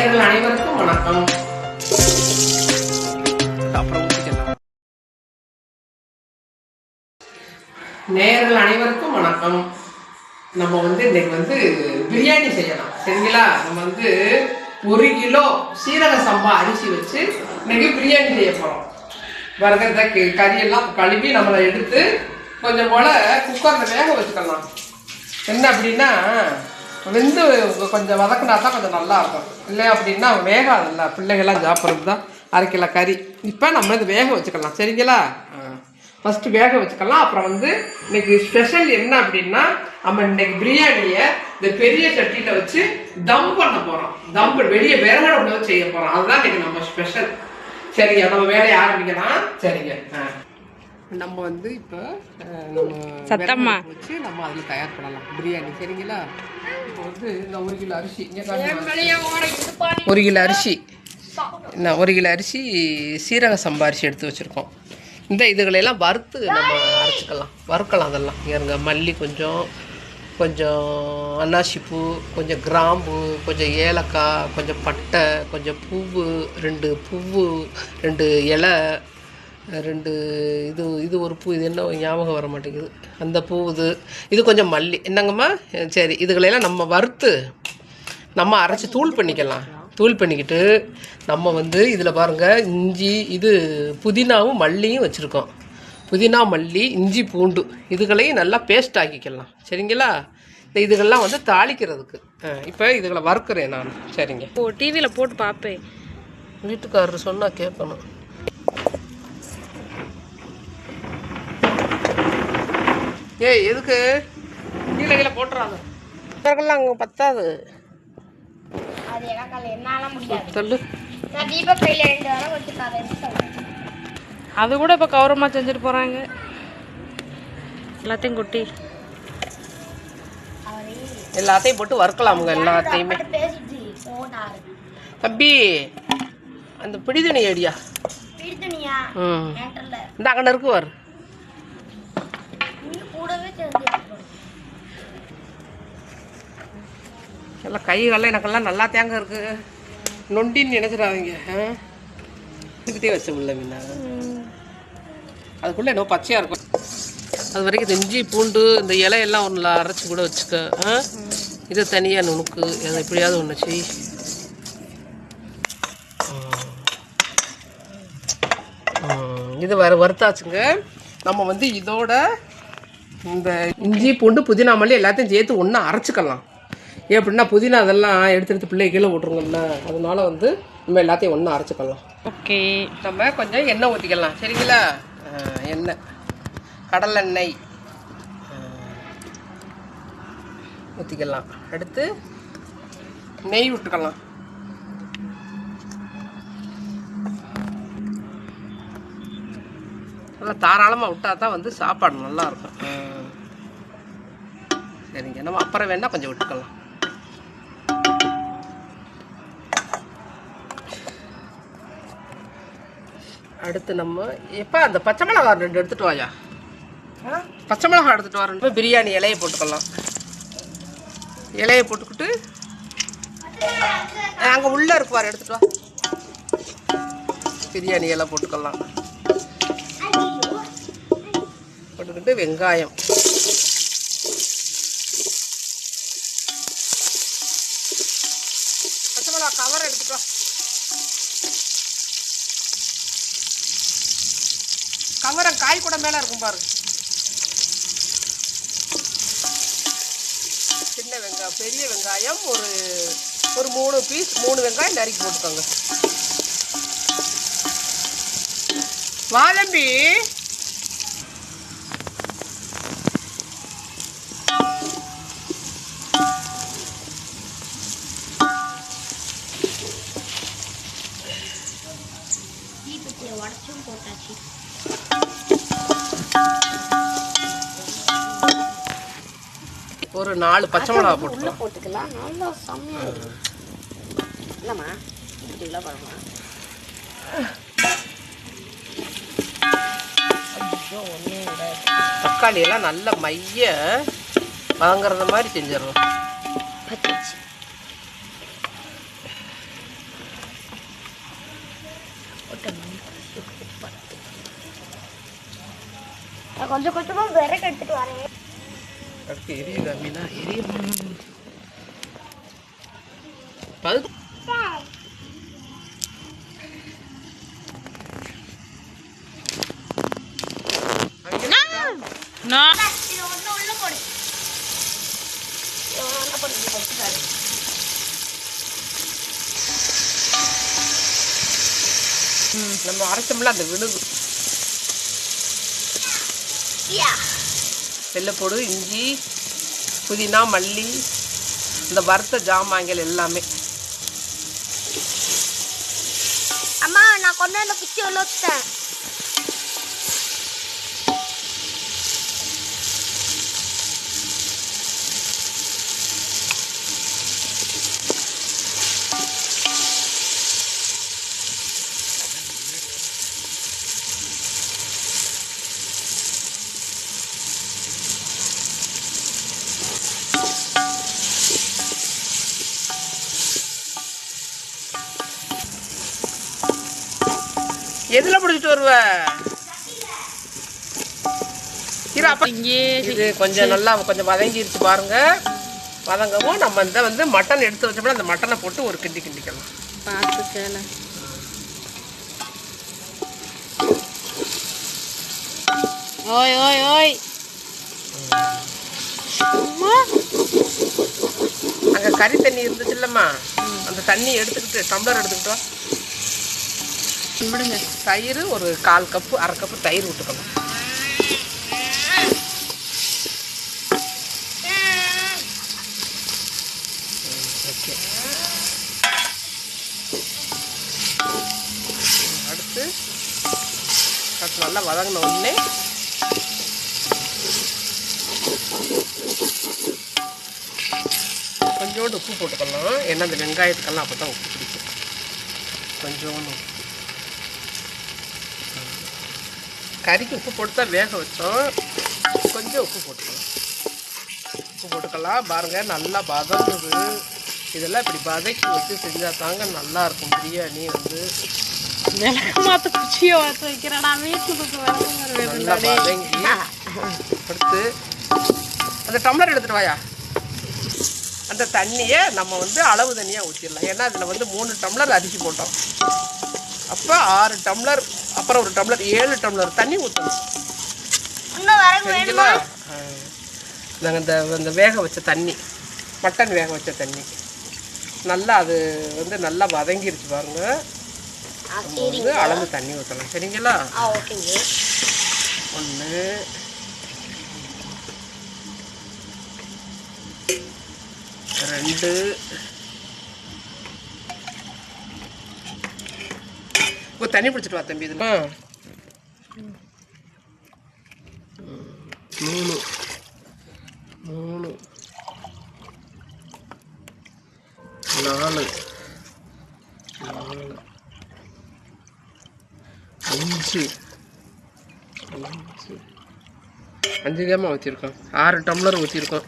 நேயர்கள் அனைவருக்கும் வணக்கம். அப்புறம் நேயர்கள் அனைவருக்கும் வணக்கம். நம்ம வந்து இன்னைக்கு வந்து பிரியாணி செய்யலாம். சரிங்களா? நம்ம வந்து ஒரு கிலோ சீரக சம்பா அரிசி வச்சு இன்னைக்கு பிரியாணி செய்ய போறோம். வரத கறியெல்லாம் கழுவி நம்மளை எடுத்து கொஞ்சம் போல குக்கரில் வேக வச்சுக்கலாம். என்ன அப்படின்னா வெந்து கொஞ்சம் வதக்குனா தான் கொஞ்சம் நல்லா இருக்கும். இல்லை அப்படின்னா வேகாதுல்ல பிள்ளைகள்லாம் சாப்பிட்றது தான் அரை கிலோ கறி. இப்போ நம்ம இது வேக வச்சுக்கலாம். சரிங்களா? ஃபஸ்ட்டு வேக வச்சுக்கலாம். அப்புறம் வந்து இன்னைக்கு ஸ்பெஷல் என்ன அப்படின்னா நம்ம இன்னைக்கு பிரியாணியை இந்த பெரிய சட்டியில் வச்சு தம் பண்ண போகிறோம் தம் வெளியே விறகட உணவு செய்ய போகிறோம் அதுதான் இன்னைக்கு நம்ம ஸ்பெஷல் சரிங்க நம்ம வேலையை ஆரம்பிக்கலாம். சரிங்க. ஆ. நம்ம வந்து இப்போ நம்ம சத்தம்மா. வச்சு நம்ம அதில் தயார் பண்ணலாம். பிரியாணி சரிங்களா? இப்போ வந்து இந்த ஒரு கிலோ அரிசி. ஒரு கிலோ அரிசி. என்ன ஒரு கிலோ அரிசி சீரக சம்பா அரிசி எடுத்து வச்சுருக்கோம். இந்த இதுகளெல்லாம் வறுத்து நம்ம அரைச்சிக்கலாம். வறுக்கலாம் அதெல்லாம். இருங்க மல்லி கொஞ்சம் கொஞ்சம் அன்னாசிப்பூ கொஞ்சம் கிராம்பு கொஞ்சம் ஏலக்காய் கொஞ்சம் பட்டை கொஞ்சம் பூவு ரெண்டு பூவு ரெண்டு இலை ரெண்டு இது இது ஒரு பூ இது என்ன ஞாபகம் வர மாட்டேங்குது. அந்த பூ இது இது கொஞ்சம் மல்லி. என்னங்கம்மா? சரி இதுகளெல்லாம் நம்ம வறுத்து நம்ம அரைச்சி தூள் பண்ணிக்கலாம். தூள் பண்ணிக்கிட்டு நம்ம வந்து இதில் பாருங்கள் இஞ்சி இது புதினாவும் மல்லியும் வச்சுருக்கோம். புதினா மல்லி இஞ்சி பூண்டு இதுகளையும் நல்லா பேஸ்ட் ஆக்கிக்கலாம். சரிங்களா? இந்த இதுகள்லாம் வந்து தாளிக்கிறதுக்கு. இப்போ இதுகளை வறுக்கிறேன் நான். சரிங்க. ஓ டிவியில் போட்டு பார்ப்பேன் வீட்டுக்காரர் சொன்னால் கேட்கணும். ஏய் எதுக்கு? கீழே கீழே போட்டுறாங்க அங்கே பத்தாது. அது எனக்கு என்னால முடியாது. சொல்லு. நான் தீபக் கையில ரெண்டு வாரம் வச்சுக்காத அது கூட இப்போ கௌரவமாக செஞ்சுட்டு போகிறாங்க எல்லாத்தையும் கொட்டி. எல்லாத்தையும் போட்டு வறுக்கலாமுங்க எல்லாத்தையுமே. தம்பி அந்த பிடிதுணி ஐடியா பிடித்தனியா ம். இந்த அங்கே இருக்கு வரு நீங்க கூடவே எல்லாம் கை எனக்கெல்லாம் நல்லா தேங்க இருக்கு. நொண்டின்னு நினைச்சிடாதீங்க. ஆ? இதுக்கிட்டே வச்ச உள்ள மீனா அதுக்குள்ளே என்னவோ பச்சையாக இருக்கும். அது வரைக்கும் இந்த இஞ்சி பூண்டு இந்த இலையெல்லாம் ஒன்றில் அரைச்சி கூட வச்சுக்க. இது தனியாக நுணுக்கு. அது எப்படியாவது ஒன்று செய். இது வர வறுத்தாச்சுங்க. நம்ம வந்து இதோட இந்த இஞ்சி பூண்டு புதினா மல்லி எல்லாத்தையும் சேர்த்து ஒன்றா அரைச்சிக்கலாம். ஏன் அப்படின்னா புதினா அதெல்லாம் எடுத்து எடுத்து பிள்ளை கீழே விட்ருங்கல்ல அதனால வந்து நம்ம எல்லாத்தையும் ஒன்றா அரைச்சிக்கலாம். ஓகே. நம்ம கொஞ்சம் எண்ணெய் ஊற்றிக்கலாம் சரிங்களா? எண்ணெய். கடலெண்ணெய் ஊற்றிக்கலாம் அடுத்து நெய் விட்டுக்கலாம். நல்லா தாராளமாக விட்டா தான் வந்து சாப்பாடு நல்லா இருக்கும் ஆ. சரிங்க நம்ம அப்புறம் வேணால் கொஞ்சம் விட்டுக்கலாம். அடுத்து நம்ம எப்போ அந்த பச்சை மிளகா ரெண்டு எடுத்துட்டு வாயா? பச்சை மிளகா எடுத்துட்டு வரணும் பிரியாணி இலையை போட்டுக்கலாம். இலையை போட்டுக்கிட்டு அங்கே உள்ளே இருக்குவார் எடுத்துட்டு வா. பிரியாணி இலை போட்டுக்கலாம். போட்டுக்கிட்டு வெங்காயம். பச்சை மிளகா கவர் எடுத்துட்டோம் கவரம் காய் கூட மேலே இருக்கும் பாருங்க சின்ன வெங்காயம் பெரிய வெங்காயம் ஒரு ஒரு மூணு பீஸ் மூணு வெங்காயம் நறுக்கி போட்டுக்கோங்க. வாழம்பி ஒரு நாலு பச்சை மிளகா போட்டு போட்டுக்கலாம். நல்லா செம்மையா இல்லைம்மா இல்லை தக்காளி எல்லாம் நல்ல மைய வாங்குறது மாதிரி செஞ்சிடணும். கொஞ்சம் கொஞ்சமாக விறகு எடுத்துட்டு வரேன். அடுத்து எரியுதா மீனா? எரிய பது. நம்ம அரைச்சோம்ல அந்த விழுது யா. வெள்ளைப்பூடு இஞ்சி புதினா மல்லி இந்த வறுத்த ஜாமான்கள் எல்லாமே. அம்மா நான் கொண்டு வந்த குச்சி உள்ள எதுல பிடிச்சிட்டு வருவ? இரு அப்ப இங்கே இது கொஞ்சம் நல்லா கொஞ்சம் வதங்கிருச்சு பாருங்க. வதங்கவும் நம்ம இந்த வந்து மட்டன் எடுத்து வச்சோம்னா அந்த மட்டனை போட்டு ஒரு கிண்டி கிண்டிக்கலாம். பார்த்துக்கல. ஓய் ஓய் ஓய். அம்மா. அங்கே கறி தண்ணி இருந்துச்சு இல்லைம்மா அந்த தண்ணி எடுத்துக்கிட்டு டம்ளர் எடுத்துக்கிட்டு விடுங்க தயிர் ஒரு கால் கப்பு அரை கப்பு தயிர் விட்டுக்கணும் ஓகே. அடுத்து அது நல்லா வதங்கின உடனே கொஞ்சோண்டு உப்பு போட்டுக்கலாம். ஏன்னா அந்த வெங்காயத்துக்கெல்லாம் அப்போ தான் உப்பு பிடிக்கும். கொஞ்சோண்டு உப்பு. கறிக்கு உப்பு போட்டு தான் வேக வச்சோம். கொஞ்சம் உப்பு போட்டுக்கலாம் உப்பு போட்டுக்கலாம். பாருங்க நல்லா வதங்குது. இதெல்லாம் இப்படி வதக்கி வச்சு செஞ்சால் தாங்க நல்லா இருக்கும். பிரியாணி வந்து மாத்த குச்சியை வாத்து வைக்கிறடா வீட்டுக்கு வதங்கி அடுத்து அந்த டம்ளர் எடுத்துட்டு வாயா? அந்த தண்ணியை நம்ம வந்து அளவு தண்ணியாக ஊற்றிடலாம் ஏன்னா அதில் வந்து மூணு டம்ளர் அரிசி போட்டோம். அப்போ ஆறு டம்ளர் அப்புறம் ஒரு டம்ளர் ஏழு டம்ளர் தண்ணி ஊற்றணும் சரிங்களா நாங்கள் இந்த இந்த வேக வச்ச தண்ணி மட்டன் வேக வச்ச தண்ணி நல்லா அது வந்து நல்லா வதங்கிருச்சு பாருங்க. வந்து அளந்து தண்ணி ஊற்றலாம் சரிங்களா? ஒன்று ரெண்டு. இப்போ தண்ணி பிடிச்சிட்டு வா தம்பி இதில். மூணு. மூணு. நாலு. நாலு. அஞ்சு. அஞ்சு. அஞ்சு கேமா ஊற்றிருக்கோம் ஆறு டம்ளர் ஊற்றிருக்கோம்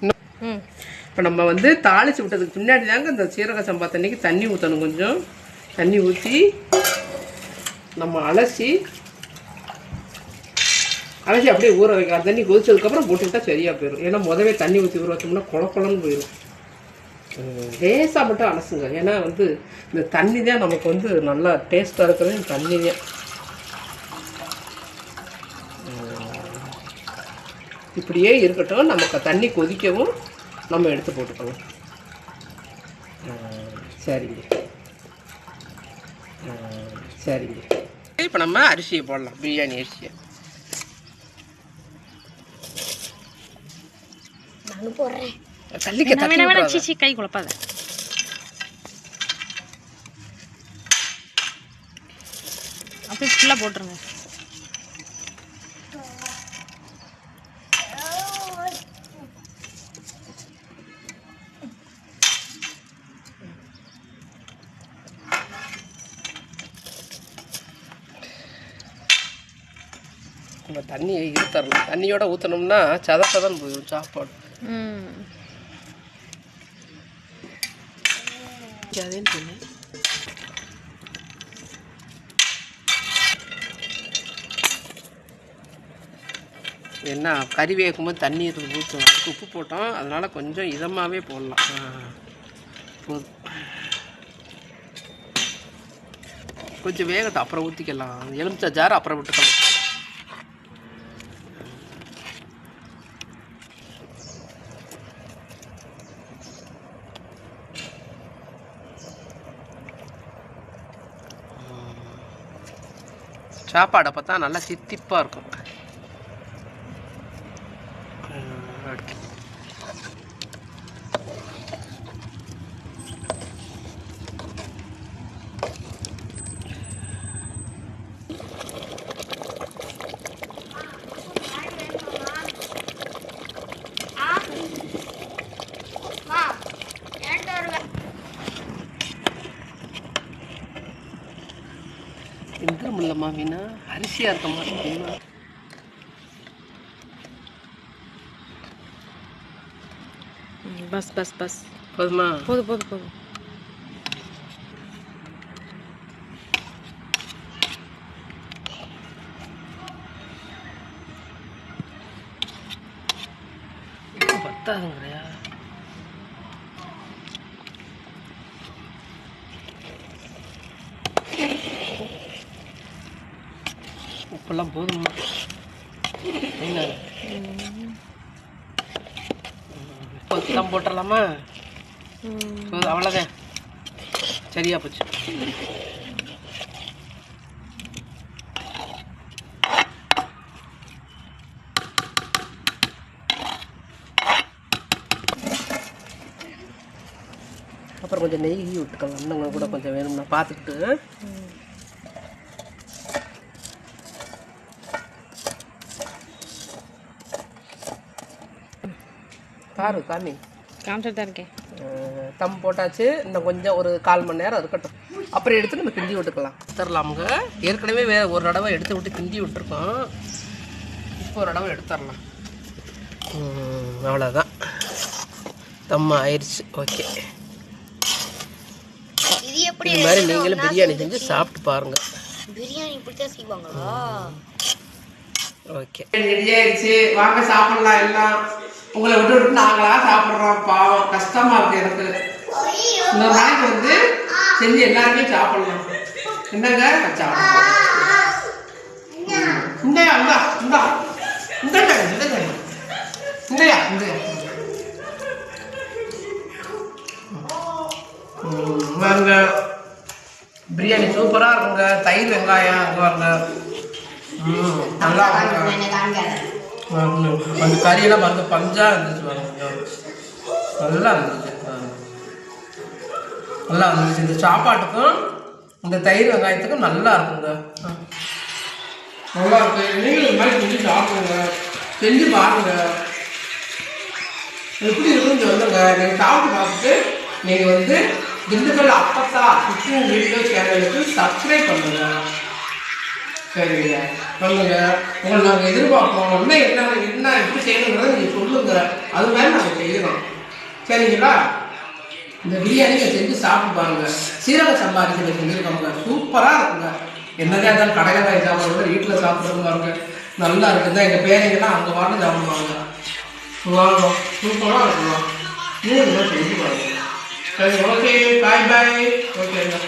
இன்னும் இப்போ நம்ம வந்து தாளிச்சு விட்டதுக்கு பின்னாடி தாங்க இந்த சீரக சம்பா தண்ணிக்கு தண்ணி ஊற்றணும் கொஞ்சம். தண்ணி ஊற்றி நம்ம அலசி அலசி அப்படியே ஊற வைக்கலாம் தண்ணி கொதிச்சதுக்கப்புறம் போட்டுக்கிட்டா சரியாக போயிடும். ஏன்னா முதவே தண்ணி ஊற்றி ஊற வச்சோம்னா குழ போயிடும். லேசாக மட்டும் அலசுங்க. ஏன்னா வந்து இந்த தண்ணி தான் நமக்கு வந்து நல்லா டேஸ்ட்டாக இருக்கிறது. இந்த தண்ணி தான். இப்படியே இருக்கட்டும். நமக்கு தண்ணி கொதிக்கவும் நம்ம எடுத்து போட்டுக்கலாம் சரிங்க. ஆ, சரிங்க. இப்போ நம்ம அரிசியை போடலாம். பிரியாணி அரிசியை. தள்ளிக்க கை குழப்பாத. அப்படியே ஃபுல்லாக போட்டுருங்க. நம்ம தண்ணியை இருத்தரலாம் தண்ணியோட ஊற்றினோம்னா சத சதன்னு போயிடும் சாப்பாடு. அதேன்னு சொன்னேன் என்ன கறி வேகும்போது தண்ணி இருந்து ஊற்றணும் அதுக்கு உப்பு போட்டோம். அதனால் கொஞ்சம் இதமாகவே போடலாம். போதும். கொஞ்சம் வேகட்டும் அப்புறம் ஊற்றிக்கலாம் எலுமிச்சா ஜார் அப்புறம் விட்டுக்கலாம். சாப்பாடை பார்த்தா நல்லா தித்திப்பாக இருக்கும் ம், okay. இல்லைம்மா வீணா. அரிசியாக இருக்க மாதிரி பஸ் பஸ் பஸ். போதுமா? போதும் போதும் போதும் பத்தாதுங்களையா உப்பெல்லாம் போதுமா என்ன? உப்பெல்லாம் போட்டுடலாமா? போதும் அவ்வளோதான் சரியா போச்சு. அப்புறம் கொஞ்சம் நெய் விட்டுக்கலாம் இன்னும் கூட கொஞ்சம் வேணும்னா பார்த்துக்கிட்டு பாரு காமி காமிச்சிட்டு தான் இருக்கேன். தம் போட்டாச்சு. இன்னும் கொஞ்சம் ஒரு கால் மணி நேரம் இருக்கட்டும். அப்புறம் எடுத்து நம்ம கிண்டி விட்டுக்கலாம். எடுத்துடலாமுங்க ஏற்கனவே வேற ஒரு தடவை எடுத்து விட்டு கிண்டி விட்டுருக்கோம். இப்போ ஒரு தடவை எடுத்துடலாம். அவ்வளோதான் தம் ஆயிடுச்சு ஓகே. இது மாதிரி நீங்களும் பிரியாணி செஞ்சு சாப்பிட்டு பாருங்க. பிரியாணி இப்படித்தான் செய்வாங்களா? ஓகே ரெடி ஆயிடுச்சு வாங்க சாப்பிடலாம் எல்லாம். உங்களை விட்டு விட்டு நாங்களா சாப்பிட்றோம். பாவம் கஷ்டமா இருக்கு எனக்கு. இன்னொரு நாளைக்கு வந்து செஞ்சு எல்லாருமே சாப்பிடலாம். என்னங்க? சாப்பிடலாம் இந்தயா இந்தா இந்தா இந்தங்க இந்தங்க இந்தயா இந்தயா வாங்க. பிரியாணி சூப்பராக இருக்குங்க. தயிர் வெங்காயம் வாங்க நல்லா அந்த கறியெல்லாம் வந்து பஞ்சா இருந்துச்சு நல்லா இருந்துச்சு. நல்லா இருந்துச்சு. இந்த சாப்பாட்டுக்கும் இந்த தயிர் வெங்காயத்துக்கும் நல்லா இருக்குங்க. நல்லா இருக்கு. நீங்களும் இந்த மாதிரி செஞ்சு சாப்பிடுங்க. செஞ்சு பாருங்க. எப்படி இருக்குன்னு சொல்லுங்க. நீங்கள் சாப்பிட்டு பார்த்துட்டு நீங்கள் வந்து திண்டுக்கல் அப்பத்தா குக்கிங் வீடியோ சேனலுக்கு சப்ஸ்கிரைப் பண்ணுங்க. சரிங்க சொல்லுங்க. உங்களை நாங்கள் எதிர்பார்ப்போம் உடனே என்ன என்ன எப்படி செய்யணுங்கிறத நீங்கள் சொல்லுங்க. அது மாதிரி நாங்கள் செய்கிறோம் சரிங்களா? இந்த பிரியாணி செஞ்சு சாப்பிட்டு பாருங்க. சீரக சம்பாதிச்சு செஞ்சுருக்கோங்க சூப்பராக இருக்குங்க. என்னதான் இருந்தாலும் கடையில் வாங்கி வீட்டில் சாப்பிட்றது பாருங்க. நல்லா இருக்குதா? எங்கள் பேரைங்கெல்லாம் அங்கே வாங்க சாப்பிடுவாங்க. வாங்க. சூப்பராக இருக்குங்க. நீங்கள் செஞ்சு பாருங்க. சரி ஓகே பாய் பாய் ஓகேங்க